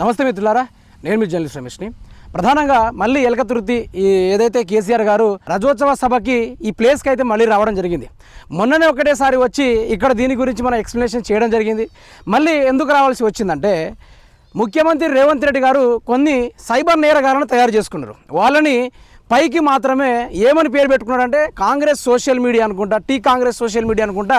నమస్తే మిత్రులారా నేను మీ జర్నలిస్ట్ రమేష్ని. ప్రధానంగా మళ్ళీ ఎలకతుర్తి ఈ ఏదైతే కేసీఆర్ గారు రజోత్సవ సభకి ఈ ప్లేస్కి అయితే మళ్ళీ రావడం జరిగింది. మొన్ననే ఒకటేసారి వచ్చి ఇక్కడ దీని గురించి మనం ఎక్స్ప్లెనేషన్ చేయడం జరిగింది. మళ్ళీ ఎందుకు రావాల్సి వచ్చిందంటే ముఖ్యమంత్రి రేవంత్ రెడ్డి గారు కొన్ని సైబర్ నేరగాలను తయారు చేసుకున్నారు. వాళ్ళని పైకి మాత్రమే ఏమని పేరు పెట్టుకున్నాడంటే కాంగ్రెస్ సోషల్ మీడియా అనుకుంటా టీ కాంగ్రెస్ సోషల్ మీడియా అనుకుంటా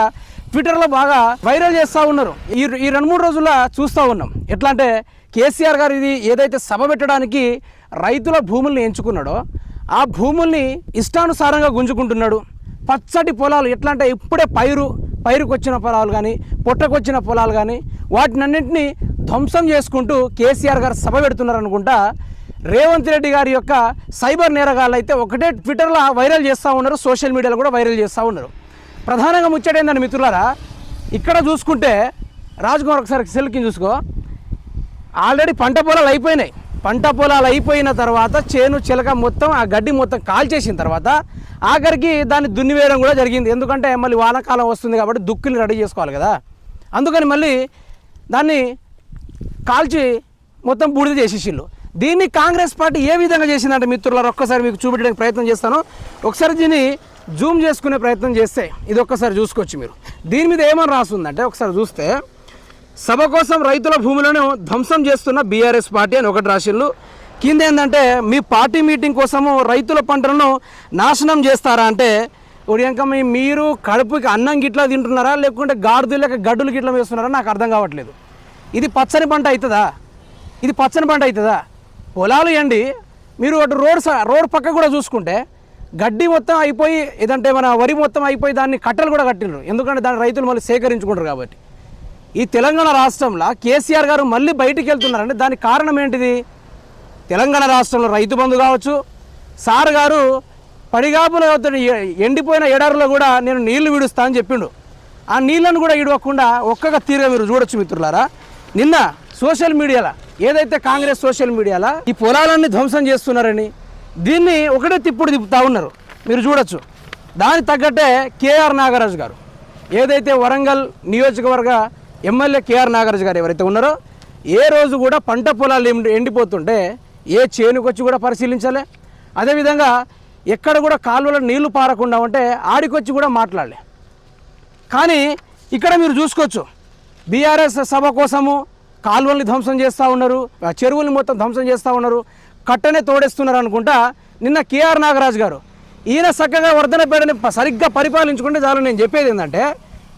ట్విట్టర్లో బాగా వైరల్ చేస్తూ ఉన్నారు. ఈ ఈ రెండు మూడు రోజుల్లో చూస్తూ ఉన్నాం. ఎట్లా అంటే కేసీఆర్ గారు ఇది ఏదైతే సభ పెట్టడానికి రైతుల భూముల్ని ఎంచుకున్నాడో ఆ భూముల్ని ఇష్టానుసారంగా గుంజుకుంటున్నాడు. పచ్చటి పొలాలు ఎట్లా అంటే ఇప్పుడే పైరు పైరుకు వచ్చిన పొలాలు కానీ పొట్టకొచ్చిన పొలాలు కానీ వాటినన్నింటినీ ధ్వంసం చేసుకుంటూ కేసీఆర్ గారు సభ పెడుతున్నారు అనుకుంటా రేవంత్ రెడ్డి గారి యొక్క సైబర్ నేరగాళ్ళు అయితే ఒకటే ట్విట్టర్లో వైరల్ చేస్తూ ఉన్నారు సోషల్ మీడియాలో కూడా వైరల్ చేస్తూ ఉన్నారు. ప్రధానంగా ముచ్చటేందని మిత్రులారా ఇక్కడ చూసుకుంటే రాజకుమార్ ఒకసారి సెల్కి చూసుకో. ఆల్రెడీ పంట పొలాలు అయిపోయినాయి. పంట పొలాలు అయిపోయిన తర్వాత చేను చిలక మొత్తం ఆ గడ్డి మొత్తం కాల్చేసిన తర్వాత ఆఖరికి దాన్ని దున్నివేయడం కూడా జరిగింది. ఎందుకంటే మళ్ళీ వానాకాలం వస్తుంది కాబట్టి దుక్కులు రెడీ చేసుకోవాలి కదా. అందుకని మళ్ళీ దాన్ని కాల్చి మొత్తం బూడిద చేసేసిళ్ళు. దీన్ని కాంగ్రెస్ పార్టీ ఏ విధంగా చేసిందంటే మిత్రులారు ఒక్కసారి మీకు చూపించడానికి ప్రయత్నం చేస్తాను. ఒకసారి దీన్ని జూమ్ చేసుకునే ప్రయత్నం చేస్తే ఇది ఒక్కసారి చూసుకోవచ్చు మీరు. దీని మీద ఏమని రాస్తుందంటే ఒకసారి చూస్తే సభ కోసం రైతుల భూములను ధ్వంసం చేస్తున్న బీఆర్ఎస్ పార్టీ అని ఒకటి రాసిళ్ళు కింద ఏంటంటే మీ పార్టీ మీటింగ్ కోసము రైతుల పంటలను నాశనం చేస్తారా అంటే ఉడియంక మీ మీరు కడుపుకి అన్నం గిట్లా తింటున్నారా? లేకుంటే గాడిద లేక గడ్డులు గిట్ల వేస్తున్నారా? నాకు అర్థం కావట్లేదు. ఇది పచ్చని పంట అవుతుందా ఇది పచ్చని పంట అవుతుందా పొలాలు ఎండి మీరు అటు రోడ్ స- రోడ్ పక్క కూడా చూసుకుంటే గడ్డి మొత్తం అయిపోయి ఏదంటే మన వరి మొత్తం అయిపోయి దాన్ని కట్టలు కూడా కట్టినారు ఎందుకంటే దాన్ని రైతులు మళ్ళీ సేకరించుకుంటారు కాబట్టి. ఈ తెలంగాణ రాష్ట్రంలో కేసీఆర్ గారు మళ్ళీ బయటికి వెళ్తున్నారంటే దానికి కారణం ఏంటిది? తెలంగాణ రాష్ట్రంలో రైతు బంధు కావచ్చు సార్ గారు పడిగాపులు ఎండిపోయిన ఎడారులో కూడా నేను నీళ్ళు విడుస్తా అని చెప్పిండు. ఆ నీళ్ళను కూడా ఇడవకుండా ఒక్కగా తీరుగా మీరు చూడొచ్చు మిత్రులారా. నిన్న సోషల్ మీడియాలో ఏదైతే కాంగ్రెస్ సోషల్ మీడియాలో ఈ పొలాలన్నీ ధ్వంసం చేస్తున్నారని దీన్ని ఒకటే తిప్పుడు తిప్పుతా ఉన్నారు. మీరు చూడొచ్చు. దానికి తగ్గట్టే కేఆర్ నాగరాజు గారు ఏదైతే వరంగల్ నియోజకవర్గ ఎమ్మెల్యే కేఆర్ నాగరాజు గారు ఎవరైతే ఉన్నారో ఏ రోజు కూడా పంట పొలాలు ఎండిపోతుంటే ఏ చేనుకొచ్చి కూడా పరిశీలించాలి. అదేవిధంగా ఎక్కడ కూడా కాలువలో నీళ్ళు పారకుండా ఉంటే ఆడికొచ్చి కూడా మాట్లాడలే. కానీ ఇక్కడ మీరు చూసుకోవచ్చు బీఆర్ఎస్ సభ కోసము కాలువల్ని ధ్వంసం చేస్తూ ఉన్నారు చెరువుల్ని మొత్తం ధ్వంసం చేస్తూ ఉన్నారు కట్టనే తోడేస్తున్నారు అనుకుంటా నిన్న కేఆర్ నాగరాజు గారు. ఈయన చక్కగా వర్ధనపేటని సరిగ్గా పరిపాలించుకుంటే చాలు నేను చెప్పేది ఏంటంటే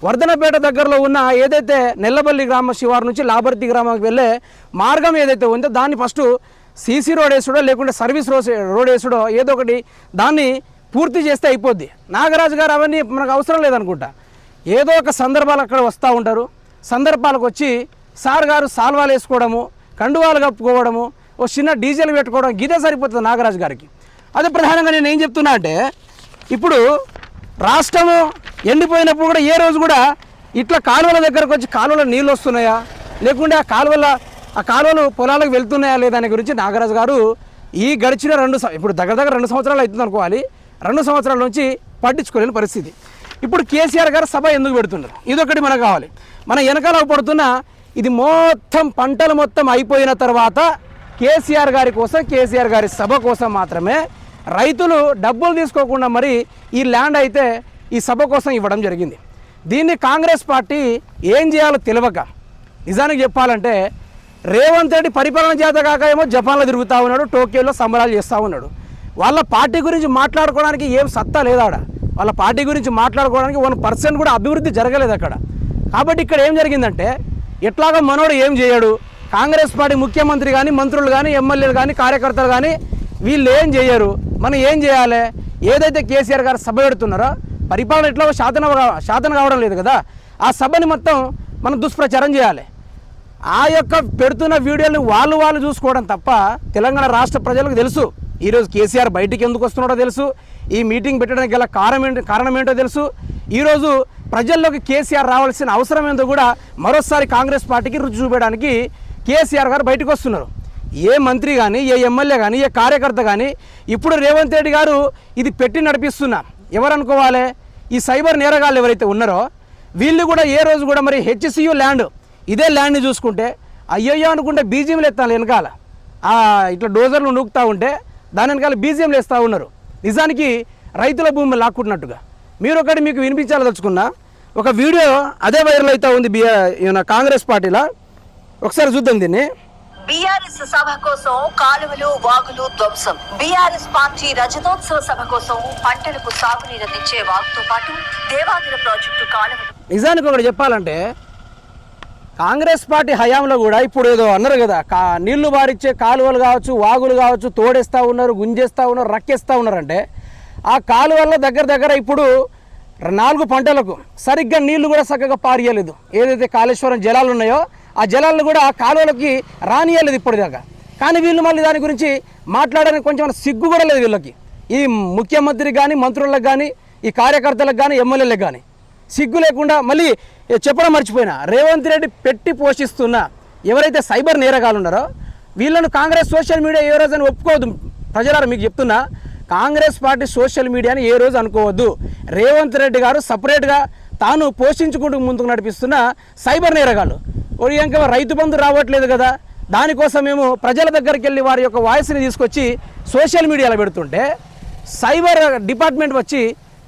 వర్ధనపేట దగ్గరలో ఉన్న ఏదైతే నెల్లబల్లి గ్రామ శివారు నుంచి లాబర్తి గ్రామానికి వెళ్ళే మార్గం ఏదైతే ఉందో దాన్ని ఫస్ట్ సీసీ రోడ్ వేసుడో లేకుంటే సర్వీస్ రోడ్ రోడ్ వేసుడో ఏదో ఒకటి దాన్ని పూర్తి చేస్తే అయిపోద్ది. నాగరాజు గారు అవన్నీ మనకు అవసరం లేదనుకుంటా. ఏదో ఒక సందర్భాలు అక్కడ వస్తూ ఉంటారు. సందర్భాలకు వచ్చి సార్ గారు సాల్వాలు వేసుకోవడము కండువాలు కప్పుకోవడము ఓ చిన్న డీజిల్ పెట్టుకోవడం గీతే సరిపోతుంది నాగరాజు గారికి. అదే ప్రధానంగా నేను ఏం చెప్తున్నా అంటే ఇప్పుడు రాష్ట్రము ఎండిపోయినప్పుడు కూడా ఏ రోజు కూడా ఇట్లా కాలువల దగ్గరకు వచ్చి కాలువలో నీళ్ళు వస్తున్నాయా? లేకుంటే ఆ కాలువల ఆ కాలువలు పొలాలకు వెళ్తున్నాయా లేదా గురించి నాగరాజు గారు ఈ గడిచిన రెండు ఇప్పుడు దగ్గర దగ్గర రెండు సంవత్సరాలు అవుతుంది అనుకోవాలి. రెండు సంవత్సరాల నుంచి పట్టించుకోలేని పరిస్థితి. ఇప్పుడు కేసీఆర్ గారు సభ ఎందుకు పెడుతున్నారు? ఇదొకటి మనకు కావాలి. మన వెనకాల పడుతున్న ఇది మొత్తం పంటలు మొత్తం అయిపోయిన తర్వాత కేసీఆర్ గారి కోసం కేసీఆర్ గారి సభ కోసం మాత్రమే రైతులు డబ్బులు తీసుకోకుండా మరి ఈ ల్యాండ్ అయితే ఈ సభ కోసం ఇవ్వడం జరిగింది. దీన్ని కాంగ్రెస్ పార్టీ ఏం చేయాలో తెలియక నిజానికి చెప్పాలంటే రేవంత్ రెడ్డి పరిపాలన చేత కాక ఏమో జపాన్లో తిరుగుతూ ఉన్నాడు టోక్యోలో సంబరాలు చేస్తూ ఉన్నాడు. వాళ్ళ పార్టీ గురించి మాట్లాడుకోవడానికి ఏం సత్తా లేదాడ? వాళ్ళ పార్టీ గురించి మాట్లాడుకోవడానికి వన్ పర్సెంట్ కూడా అభివృద్ధి జరగలేదు అక్కడ. కాబట్టి ఇక్కడ ఏం జరిగిందంటే ఎట్లాగో మనోడు ఏం చేయడు? కాంగ్రెస్ పార్టీ ముఖ్యమంత్రి కానీ మంత్రులు కానీ ఎమ్మెల్యేలు కానీ కార్యకర్తలు కానీ వీళ్ళు ఏం చేయరు? మనం ఏం చేయాలి? ఏదైతే కేసీఆర్ గారు సభ పెడుతున్నారో పరిపాలన ఎట్లా శాతన శాతన కావడం లేదు కదా? ఆ సభని మొత్తం మనం దుష్ప్రచారం చేయాలి. ఆ యొక్క పెడుతున్న వీడియోని వాళ్ళు వాళ్ళు చూసుకోవడం తప్ప తెలంగాణ రాష్ట్ర ప్రజలకు తెలుసు. ఈరోజు కేసీఆర్ బయటికి ఎందుకు వస్తున్నాడో తెలుసు. ఈ మీటింగ్ పెట్టడానికి గల కారణం ఏంటో కారణం ఏంటో తెలుసు. ఈరోజు ప్రజల్లోకి కేసీఆర్ రావాల్సిన అవసరం ఏందో కూడా మరోసారి కాంగ్రెస్ పార్టీకి రుచి చూపడానికి కేసీఆర్ గారు బయటకు వస్తున్నారు. ఏ మంత్రి కానీ ఏ ఎమ్మెల్యే కానీ ఏ కార్యకర్త కానీ ఇప్పుడు రేవంత్ రెడ్డి గారు ఇది పెట్టి నడిపిస్తున్నా. ఎవరనుకోవాలి? ఈ సైబర్ నేరగాళ్ళు ఎవరైతే ఉన్నారో వీళ్ళు కూడా ఏ రోజు కూడా మరి హెచ్సియు ల్యాండ్ ఇదే ల్యాండ్ని చూసుకుంటే అయ్యయ్యో అనుకుంటే బీజియంలు ఎత్తాలి వెనకాల. ఇట్లా డోజర్లు నూకుతూ ఉంటే దాని వెనకాల బీజియంలు వేస్తూ ఉన్నారు. నిజానికి రైతుల భూమి లాక్కున్నట్టుగా. మీరు ఒకటి మీకు వినిపించాలదలుచుకున్నా ఒక వీడియో అదే వైరల్ అవుతూ ఉంది బి కాంగ్రెస్ పార్టీలో? ఒకసారి చూద్దాం దీన్ని. బీఆర్ఎస్ సభ కోసం కాలువలు వాగులు ధ్వంసం. బీఆర్ఎస్ పార్టీ రజతోత్సవ సభ కోసం పంటలకు సాగునీరు అందించే వాగుతో పాటు దేవాదుల ప్రాజెక్టు కాలువలు. నిజానికి ఒకటి చెప్పాలంటే కాంగ్రెస్ పార్టీ హయాంలో కూడా ఇప్పుడు ఏదో అన్నారు కదా కా నీళ్ళు బారిచ్చే కాలువలు కావచ్చు వాగులు కావచ్చు తోడేస్తూ ఉన్నారు గుంజేస్తూ ఉన్నారు రక్కేస్తూ ఉన్నారంటే ఆ కాలువల్లో దగ్గర దగ్గర ఇప్పుడు నాలుగు పంటలకు సరిగ్గా నీళ్ళు కూడా చక్కగా పారియలేదు. ఏదైతే కాళేశ్వరం జలాలు ఉన్నాయో ఆ జలాలను కూడా ఆ కాలువలకి రానియలేదు ఇప్పటిదాకా. కానీ వీళ్ళు మళ్ళీ దాని గురించి మాట్లాడడానికి కొంచెం సిగ్గు కూడా లేదు వీళ్ళకి. ఈ ముఖ్యమంత్రి కానీ మంత్రులకు కానీ ఈ కార్యకర్తలకు కానీ ఎమ్మెల్యేలకు కానీ సిగ్గు లేకుండా మళ్ళీ చెప్పడం మర్చిపోయినా. రేవంత్ రెడ్డి పెట్టి పోషిస్తున్న ఎవరైతే సైబర్ నేరగాలు ఉన్నారో వీళ్ళను కాంగ్రెస్ సోషల్ మీడియా ఏ రోజు అని ఒప్పుకోవద్దు. ప్రజలారా మీకు చెప్తున్నా కాంగ్రెస్ పార్టీ సోషల్ మీడియాని ఏ రోజు అనుకోవద్దు. రేవంత్ రెడ్డి గారు సపరేట్గా తాను పోషించుకుంటూ ముందుకు నడిపిస్తున్న సైబర్ నేరగాళ్ళు. ఓడి ఇంకా రైతు బంధు రావట్లేదు కదా దానికోసం మేము ప్రజల దగ్గరికి వెళ్ళి వారి యొక్క వాయిస్ని తీసుకొచ్చి సోషల్ మీడియాలో పెడుతుంటే సైబర్ డిపార్ట్మెంట్ వచ్చి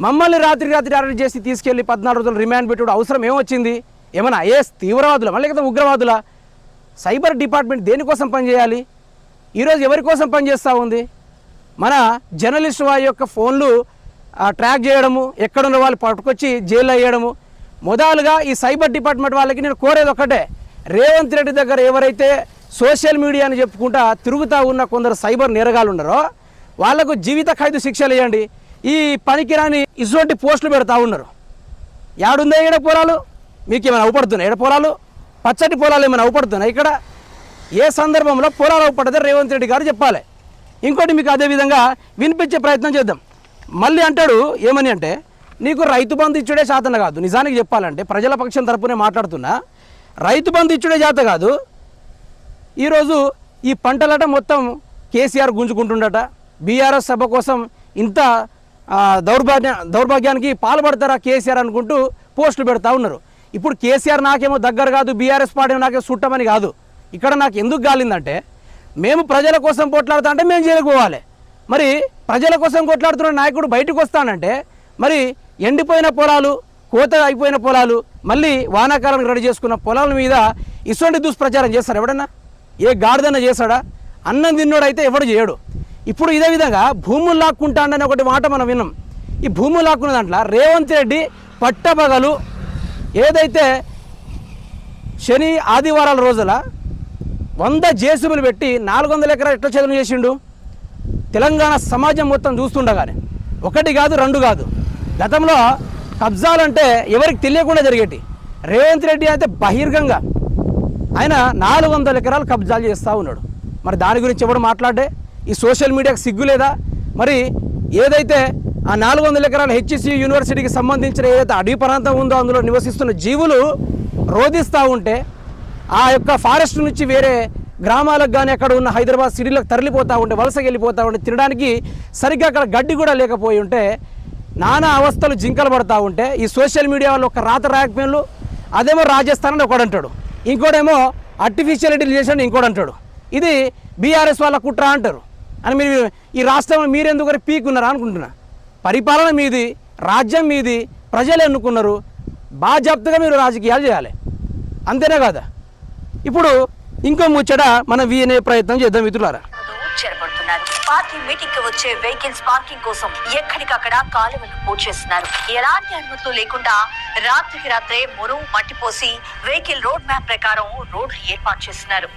మమ్మల్ని రాత్రి రాత్రి అరెస్ట్ చేసి తీసుకెళ్ళి పద్నాలుగు రోజులు రిమాండ్ పెట్టుడు అవసరం ఏమొచ్చింది? ఏమైనా ఏ తీవ్రవాదుల మళ్ళీ కదా ఉగ్రవాదుల? సైబర్ డిపార్ట్మెంట్ దేనికోసం పనిచేయాలి? ఈరోజు ఎవరి కోసం పనిచేస్తూ ఉంది? మన జర్నలిస్ట్ వారి యొక్క ఫోన్లు ట్రాక్ చేయడము ఎక్కడున్న వాళ్ళు పట్టుకొచ్చి జైల్లో వేయడము. మొదలుగా ఈ సైబర్ డిపార్ట్మెంట్ వాళ్ళకి నేను కోరేది ఒకటే రేవంత్ రెడ్డి దగ్గర ఎవరైతే సోషల్ మీడియా అని చెప్పుకుంటా తిరుగుతూ ఉన్న కొందరు సైబర్ నేరగాలు ఉన్నారో వాళ్ళకు జీవిత ఖైదు శిక్షలు వేయండి. ఈ పనికిరాని ఇటువంటి పోస్టులు పెడతా ఉన్నారు. యాడుందా ఏడ పొలాలు? మీకు ఏమైనా అవపడుతున్నాయి? ఏడ పొలాలు? పచ్చటి పొలాలు ఏమైనా అవపడుతున్నాయి ఇక్కడ? ఏ సందర్భంలో పొలాలు అవపడదో రేవంత్ రెడ్డి గారు చెప్పాలి. ఇంకోటి మీకు అదే విధంగా వినిపించే ప్రయత్నం చేద్దాం. మళ్ళీ అంటాడు ఏమని అంటే నీకు రైతు బంధు ఇచ్చుడే శాతన కాదు. నిజానికి చెప్పాలంటే ప్రజల పక్షం తరపునే మాట్లాడుతున్నా రైతు బంధు ఇచ్చుడే జాత కాదు. ఈరోజు ఈ పంటలట మొత్తం కేసీఆర్ గుంజుకుంటుండట. బీఆర్ఎస్ సభ కోసం ఇంత దౌర్భాగ్య దౌర్భాగ్యానికి పాల్పడతారా కేసీఆర్ అనుకుంటూ పోస్టులు పెడతా ఉన్నారు. ఇప్పుడు కేసీఆర్ నాకేమో దగ్గర కాదు బీఆర్ఎస్ పార్టీ నాకేమో చుట్టమని కాదు. ఇక్కడ నాకు ఎందుకు గాలిందంటే మేము ప్రజల కోసం పోట్లాడతా అంటే మేము జైలుకు పోవాలి. మరి ప్రజల కోసం కొట్లాడుతున్న నాయకుడు బయటకు వస్తానంటే మరి ఎండిపోయిన పొలాలు కోత అయిపోయిన పొలాలు మళ్ళీ వానాకాలానికి రెడీ చేసుకున్న పొలాల మీద ఇటువంటి దుష్ప్రచారం చేస్తారు ఎవడన్నా? ఏ గాడిదన్న చేశాడా అన్నం తిన్నోడైతే ఎవడు చేయడు. ఇప్పుడు ఇదే విధంగా భూములు లాక్కుంటాడని ఒకటి మాట మనం విన్నాం. ఈ భూములు లాక్కున్న దాంట్లో రేవంత్ రెడ్డి పట్టపగలు ఏదైతే శని ఆదివారాల రోజుల వంద జేసీబీలు పెట్టి నాలుగు వందల ఎకరాలు ఎట్లా చదువు చేసిండు? తెలంగాణ సమాజం మొత్తం చూస్తుండగానే. ఒకటి కాదు రెండు కాదు. గతంలో కబ్జాలంటే ఎవరికి తెలియకుండా జరిగేటి. రేవంత్ రెడ్డి అయితే బహిర్గంగా ఆయన నాలుగు వందల ఎకరాలు కబ్జాలు చేస్తూ ఉన్నాడు. మరి దాని గురించి ఎవడు మాట్లాడే? ఈ సోషల్ మీడియాకి సిగ్గు లేదా? మరి ఏదైతే ఆ నాలుగు వందల ఎకరాల హెచ్సి యూనివర్సిటీకి సంబంధించిన ఏదైతే అడవి ప్రాంతం ఉందో అందులో నివసిస్తున్న జీవులు రోధిస్తూ ఉంటే ఆ యొక్క ఫారెస్ట్ నుంచి వేరే గ్రామాలకు కానీ అక్కడ ఉన్న హైదరాబాద్ సిటీలకు తరలిపోతూ ఉంటే వలసకి వెళ్ళిపోతూ ఉంటే తినడానికి సరిగ్గా అక్కడ గడ్డి కూడా లేకపోయి ఉంటే నానా అవస్థలు జింకలు పడతా ఉంటే ఈ సోషల్ మీడియా వాళ్ళు ఒక రాత రాకపోయినలు అదేమో రాజస్థాన్ అని ఒకడు అంటాడు. ఇంకోటేమో ఆర్టిఫిషియల్ ఇంటెలిజెన్స్ ఇంకోటి అంటాడు. ఇది బీఆర్ఎస్ వాళ్ళ కుట్ర అంటారు. అని మీరు ఈ రాష్ట్రంలో మీరెందుకు పీకున్నారా అనుకుంటున్నా. పరిపాలన మీది రాజ్యం మీది ప్రజలు ఎన్నుకున్నారు బాధ్యతగా మీరు రాజకీయాలు చేయాలి. అంతేనే కదా? ఇప్పుడు ఇంకో ముచ్చట మనం వినే ప్రయత్నం చేద్దాం మిత్రులారా. చేరబడుతున్నారు పార్టీ మీటింగ్కి వచ్చే వెహికల్స్ పార్కింగ్ కోసం ఎక్కడికక్కడ కాలువలు పూడ్చేస్తున్నారు. ఎలాంటి అనుమతులు లేకుండా రాత్రికి రాత్రే మురుగు మట్టి పోసి వెహికల్ రోడ్ మ్యాప్ ప్రకారం రోడ్లు ఏర్పాటు చేస్తున్నారు.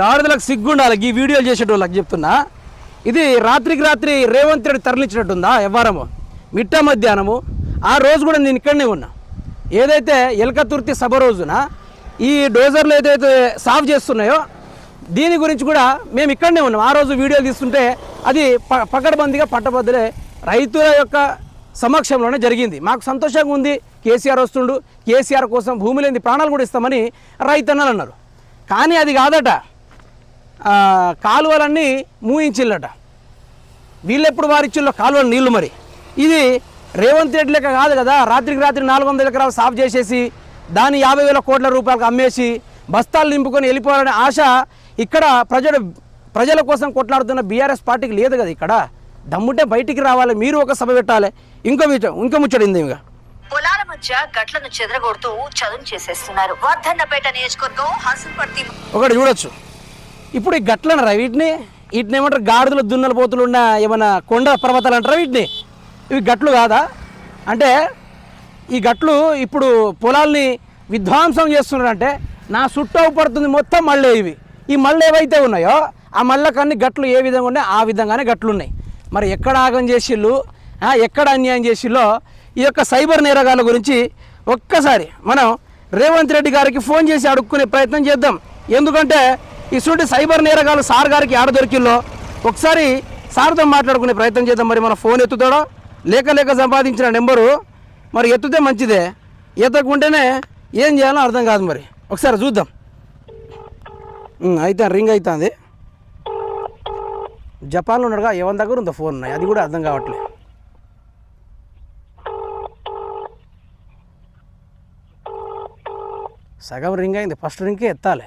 గాడిదలకు సిగ్గుండాలి ఈ వీడియోలు చేసేటోళ్ళకి చెప్తున్నా. ఇది రాత్రికి రాత్రి రేవంత్ రెడ్డి తరలించినట్టుందా వ్యవహారము మిట్ట మధ్యాహ్నము. ఆ రోజు కూడా నేను ఇక్కడనే ఉన్నా. ఏదైతే ఎలకతుర్తి సభ రోజున ఈ డోజర్లు ఏదైతే సాఫ్ చేస్తున్నాయో దీని గురించి కూడా మేము ఇక్కడనే ఉన్నాం. ఆ రోజు వీడియోలు తీస్తుంటే అది ప పకడ్బందీగా పట్టబద్దలే రైతుల యొక్క సమక్షంలోనే జరిగింది. మాకు సంతోషంగా ఉంది. కేసీఆర్ వస్తుండు. కేసీఆర్ కోసం భూమి లేని ప్రాణాలు కూడా ఇస్తామని రైతన్నలు అన్నారు. కానీ అది కాదట. కాలువలన్నీ మూయించిల్లట. వీళ్ళెప్పుడు వారిచ్చిల్లో కాలువలు నీళ్ళు మరి? ఇది రేవంత్ రెడ్డి లెక్క కాదు కదా. రాత్రికి రాత్రి నాలుగు వందల ఎకరాలు సాఫ్ చేసేసి దాన్ని యాభై వేల కోట్ల రూపాయలకు అమ్మేసి బస్తాలు నింపుకొని వెళ్ళిపోవాలనే ఆశ ఇక్కడ ప్రజలు ప్రజల కోసం కొట్లాడుతున్న బీఆర్ఎస్ పార్టీకి లేదు కదా ఇక్కడ. దమ్ముంటే బయటికి రావాలి మీరు ఒక సభ పెట్టాలి. ఇంకో ఇంకో ముచ్చడింది ఇంకా? పొలాల మధ్య గట్లను చెదరగొడుతూ చదును చేసేస్తున్నారు. వర్ధన్నపేట నియోజకవర్గం హసన్పర్తి ఒకటి చూడొచ్చు. ఇప్పుడు ఈ గట్లను రా వీటిని? వీటిని ఏమంటారు? గాడిదలు దున్నల పోతులు ఉన్న ఏమైనా కొండ పర్వతాలు అంటారా వీటిని? ఇవి గట్లు కాదా? అంటే ఈ గట్లు ఇప్పుడు పొలాల్ని విధ్వంసం చేస్తున్నారంటే నా చుట్టూ పడుతుంది మొత్తం మళ్ళీ ఇవి. ఈ మళ్ళీ ఏవైతే ఉన్నాయో ఆ మళ్ళకన్నీ గట్లు ఏ విధంగా ఉన్నాయో? ఆ విధంగానే గట్లు ఉన్నాయి. మరి ఎక్కడ ఆగం చేసిళ్ళు ఎక్కడ అన్యాయం చేసిల్లో? ఈ యొక్క సైబర్ నేరగాల గురించి ఒక్కసారి మనం రేవంత్ రెడ్డి గారికి ఫోన్ చేసి అడుక్కునే ప్రయత్నం చేద్దాం. ఎందుకంటే ఇటువంటి సైబర్ నేరగాలు సార్ గారికి ఆడ దొరికిల్లో. ఒకసారి సార్తో మాట్లాడుకునే ప్రయత్నం చేద్దాం. మరి మన ఫోన్ ఎత్తుతాడో? లేక లేక సంపాదించిన నెంబరు మరి ఎత్తుతే మంచిదే. ఎత్తకుంటేనే ఏం చేయాలో అర్థం కాదు మరి. ఒకసారి చూద్దాం. అయితే రింగ్ అవుతుంది జపాన్లో ఉన్నాడుగా ఎవరి దగ్గర ఉందో ఫోన్ ఉన్నాయి. అది కూడా అర్థం కావట్లేదు. సగం రింగ్ అయింది. ఫస్ట్ రింగ్కే ఎత్తాలి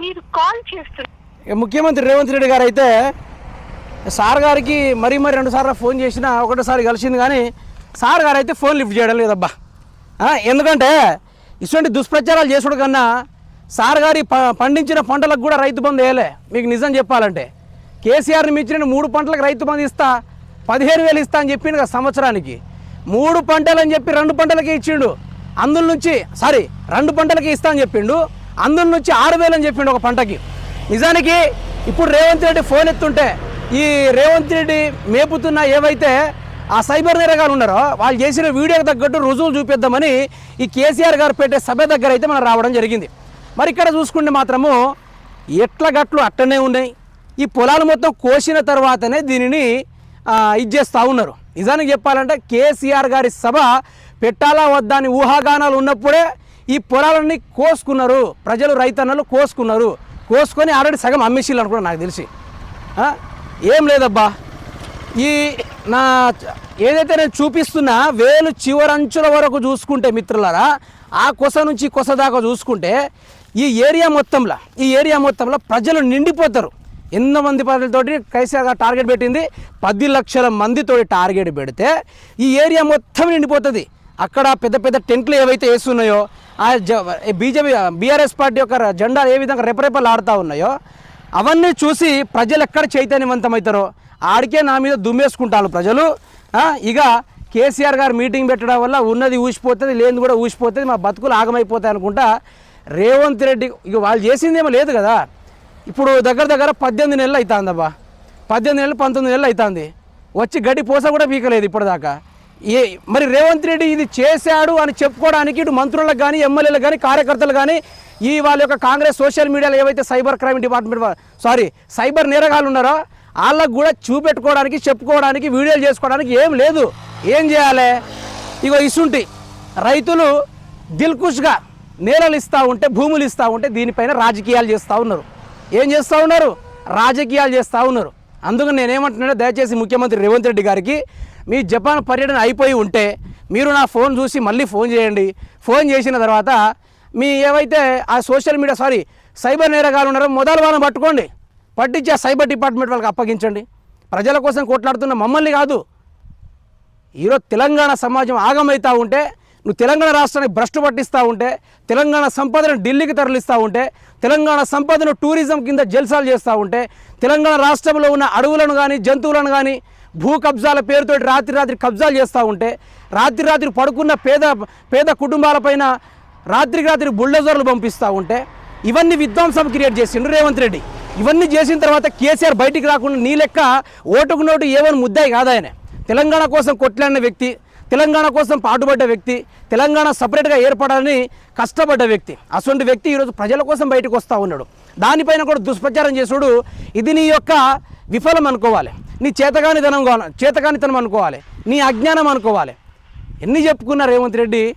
మీరు కాల్ చేస్తున్న ఇక ముఖ్యమంత్రి రేవంత్ రెడ్డి గారు అయితే సార్ గారికి మరీ మరి రెండు సార్లు ఫోన్ చేసినా ఒకటోసారి కలిసింది కానీ సార్ గారు అయితే ఫోన్ లిఫ్ట్ చేయడం లేదబ్బా. ఎందుకంటే ఇటువంటి దుష్ప్రచారాలు చేసుడు కన్నా సార్ గారి ప పండించిన పంటలకు కూడా రైతు బంధు వేయలే. మీకు నిజం చెప్పాలంటే. కేసీఆర్ని మించిన మూడు పంటలకు రైతు బంధు ఇస్తా పదిహేను వేలు ఇస్తా అని చెప్పిండు కదా సంవత్సరానికి. మూడు పంటలు అని చెప్పి రెండు పంటలకే ఇచ్చిండు. అందుల నుంచి సారీ రెండు పంటలకి ఇస్తా అని చెప్పిండు. అందుల నుంచి ఆరు వేలు అని చెప్పిండు ఒక పంటకి. నిజానికి ఇప్పుడు రేవంత్ రెడ్డి ఫోన్ ఎత్తుంటే ఈ రేవంత్ రెడ్డి మేపుతున్న ఏవైతే ఆ సైబర్ నేరగాలు ఉన్నారో వాళ్ళు చేసిన వీడియోకి తగ్గట్టు రుజువులు చూపిద్దామని ఈ కేసీఆర్ గారు పెట్టే సభ దగ్గర అయితే మనం రావడం జరిగింది. మరి ఇక్కడ చూసుకుంటే మాత్రము ఎట్ల గట్లు అట్టనే ఉన్నాయి. ఈ పొలాలు మొత్తం కోసిన తర్వాతనే దీనిని ఇచ్చేస్తూ ఇది చేస్తూ ఉన్నారు. నిజానికి చెప్పాలంటే కేసీఆర్ గారి సభ పెట్టాలా వద్దా అని ఊహాగానాలు ఉన్నప్పుడే ఈ పొలాలన్నీ కోసుకున్నారు. ప్రజలు రైతన్నలు కోసుకున్నారు. కోసుకొని ఆల్రెడీ సగం అమ్మేసిల్లు అనుకున్నా నాకు తెలిసి. ఏం లేదబ్బా. ఈ నా ఏదైతే నేను చూపిస్తున్నా వేలు చివరంచుల వరకు చూసుకుంటే మిత్రులారా ఆ కొస నుంచి కొస దాకా చూసుకుంటే ఈ ఏరియా మొత్తంలో ఈ ఏరియా మొత్తంలో ప్రజలు నిండిపోతారు. ఎన్నో మంది ప్రజలతోటి కైసాగా టార్గెట్ పెట్టింది. పది లక్షల మందితోటి టార్గెట్ పెడితే ఈ ఏరియా మొత్తం నిండిపోతుంది. అక్కడ పెద్ద పెద్ద టెంట్లు ఏవైతే వేస్తున్నాయో ఆ జ బీజేపీ బీఆర్ఎస్ పార్టీ యొక్క జెండా ఏ విధంగా రెపరెపలు ఆడుతూ ఉన్నాయో అవన్నీ చూసి ప్రజలు ఎక్కడ చైతన్యవంతమవుతారో ఆడికే నా మీద దుమ్మేసుకుంటారు ప్రజలు. ఇక కేసీఆర్ గారు మీటింగ్ పెట్టడం వల్ల ఉన్నది ఊసిపోతుంది లేనిది కూడా ఊసిపోతుంది మా బతుకులు ఆగమైపోతాయి అనుకుంటా రేవంత్ రెడ్డి ఇక వాళ్ళు చేసిందేమో లేదు కదా. ఇప్పుడు దగ్గర దగ్గర పద్దెనిమిది నెలలు అవుతుందబ్బా పద్దెనిమిది నెలలు పంతొమ్మిది నెలలు అవుతుంది వచ్చి గడ్డి పోస కూడా పీకలేదు ఇప్పటిదాకా. ఏ మరి రేవంత్ రెడ్డి ఇది చేశాడు అని చెప్పుకోవడానికి ఇటు మంత్రులకు కానీ ఎమ్మెల్యేలకు కానీ కార్యకర్తలు కానీ ఈ వాళ్ళ యొక్క కాంగ్రెస్ సోషల్ మీడియాలో ఏవైతే cyber crime department sorry cyber నేరగాళ్ళు ఉన్నారో వాళ్ళకు కూడా చూపెట్టుకోవడానికి చెప్పుకోవడానికి వీడియోలు చేసుకోవడానికి ఏం లేదు. ఏం చేయాలి? ఇగో ఇసుంటి. రైతులు దిల్కుష్గా నేలలు ఇస్తూ ఉంటే భూములు ఇస్తూ ఉంటే దీనిపైన రాజకీయాలు చేస్తూ ఉన్నారు. ఏం చేస్తూ ఉన్నారు? రాజకీయాలు చేస్తూ ఉన్నారు. అందుకని నేనేమంటున్నాను దయచేసి ముఖ్యమంత్రి రేవంత్ రెడ్డి గారికి మీ జపాన్ పర్యటన అయిపోయి ఉంటే మీరు నా ఫోన్ చూసి మళ్ళీ ఫోన్ చేయండి. ఫోన్ చేసిన తర్వాత మీ ఏవైతే ఆ సోషల్ మీడియా సారీ సైబర్ నేరగాలు ఉన్నారో మొదలు వాళ్ళని పట్టుకోండి. పట్టించి ఆ సైబర్ డిపార్ట్మెంట్ వాళ్ళకి అప్పగించండి. ప్రజల కోసం కొట్లాడుతున్న మమ్మల్ని కాదు. ఈరోజు తెలంగాణ సమాజం ఆగమవుతూ ఉంటే నువ్వు తెలంగాణ రాష్ట్రానికి భ్రష్టు పట్టిస్తూ ఉంటే తెలంగాణ సంపదను ఢిల్లీకి తరలిస్తూ ఉంటే తెలంగాణ సంపదను టూరిజం కింద జల్సాలు చేస్తూ ఉంటే తెలంగాణ రాష్ట్రంలో ఉన్న అడవులను కానీ జంతువులను కానీ భూ కబ్జాల పేరుతో రాత్రి రాత్రి కబ్జాలు చేస్తూ ఉంటే రాత్రి రాత్రి పడుకున్న పేద పేద కుటుంబాలపైన రాత్రికి రాత్రి బుల్డోజర్లు పంపిస్తూ ఉంటే ఇవన్నీ విధ్వంసం క్రియేట్ చేసిండ్రు రేవంత్ రెడ్డి. ఇవన్నీ చేసిన తర్వాత కేసీఆర్ బయటికి రాకుండా నీ లెక్క ఓటుకు నోటు ఏమని ముద్దాయి కాదాయనే. తెలంగాణ కోసం కొట్లాడిన వ్యక్తి తెలంగాణ కోసం పాటుపడ్డ వ్యక్తి తెలంగాణ సపరేట్గా ఏర్పడాలని కష్టపడ్డ వ్యక్తి. అటువంటి వ్యక్తి ఈరోజు ప్రజల కోసం బయటకు వస్తూ ఉన్నాడు. దానిపైన కూడా దుష్ప్రచారం చేసుడు ఇది నీ యొక్క విఫలం అనుకోవాలి నీ చేతగానితనం కావాలి చేతగానితనం అనుకోవాలి. నీ అజ్ఞానం అనుకోవాలి. ఎన్ని చెప్పుకున్నా రేవంత్ రెడ్డి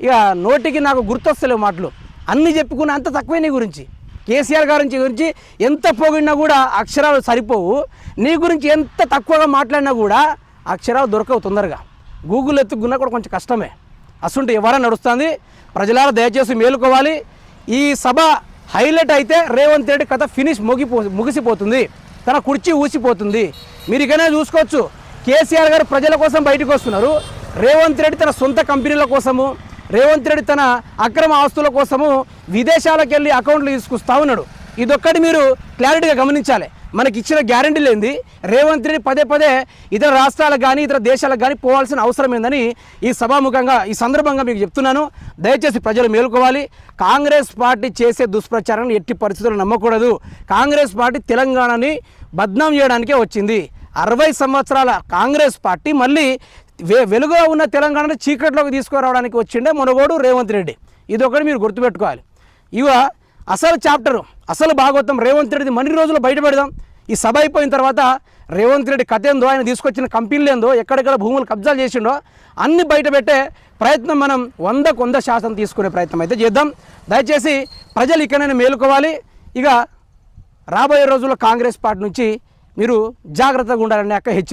ఇక నోటికి నాకు గుర్తొస్తలేవు మాటలు. అన్ని చెప్పుకున్నా అంత తక్కువే నీ గురించి. కేసీఆర్ గారి గురించి ఎంత పొగిడినా కూడా అక్షరాలు సరిపోవు. నీ గురించి ఎంత తక్కువగా మాట్లాడినా కూడా అక్షరాలు దొరకవు తొందరగా. గూగుల్ ఎత్తుకున్నా కూడా కొంచెం కష్టమే. అసలు ఎవరైనా నడుస్తుంది. ప్రజలారా దయచేసి మేలుకోవాలి. ఈ సభ హైలైట్ అయితే రేవంత్ రెడ్డి కథ ఫినిష్ ముగిపో ముగిసిపోతుంది. తన కుర్చీ ఊసిపోతుంది. మీరు ఇకనే చూసుకోవచ్చు. కేసీఆర్ గారు ప్రజల కోసం బయటకు వస్తున్నారు. రేవంత్ రెడ్డి తన సొంత కంపెనీల కోసము రేవంత్ రెడ్డి తన అక్రమ ఆస్తుల కోసము విదేశాలకు వెళ్ళి అకౌంట్లు తీసుకొస్తా ఉన్నాడు. ఇదొక్కటి మీరు క్లారిటీగా గమనించాలి. మనకి ఇచ్చిన గ్యారంటీ లేనిది రేవంత్ రెడ్డి పదే పదే ఇతర రాష్ట్రాలకు కానీ ఇతర దేశాలకు కానీ పోవాల్సిన అవసరం ఏందని ఈ సభాముఖంగా ఈ సందర్భంగా మీకు చెప్తున్నాను. దయచేసి ప్రజలు మేలుకోవాలి. కాంగ్రెస్ పార్టీ చేసే దుష్ప్రచారాన్ని ఎట్టి పరిస్థితుల్లో నమ్మకూడదు. కాంగ్రెస్ పార్టీ తెలంగాణని బద్నాం చేయడానికే వచ్చింది. అరవై సంవత్సరాల కాంగ్రెస్ పార్టీ మళ్ళీ వె వెలుగులో ఉన్న తెలంగాణను చీకట్లోకి తీసుకురావడానికి వచ్చిండే మునగోడు రేవంత్ రెడ్డి. ఇది ఒకటి మీరు గుర్తుపెట్టుకోవాలి. ఇవ అసలు చాప్టరు అసలు భాగవతం రేవంత్ రెడ్డి మన్ని రోజులు బయట పెడదాం ఈ సభ అయిపోయిన తర్వాత రేవంత్ రెడ్డి కథ ఏందో ఆయన తీసుకొచ్చిన కంపెనీలు ఏందో ఎక్కడెక్కడ భూములు కబ్జాలు చేసిండో అన్ని బయట పెట్టే ప్రయత్నం మనం వందకు వంద శాతం తీసుకునే ప్రయత్నం అయితే చేద్దాం. దయచేసి ప్రజలు ఇక్కడైనా మేలుకోవాలి. ఇక రాబోయే రోజుల్లో కాంగ్రెస్ పార్టీ నుంచి మీరు జాగ్రత్తగా ఉండాలని అక్క హెచ్చరిక.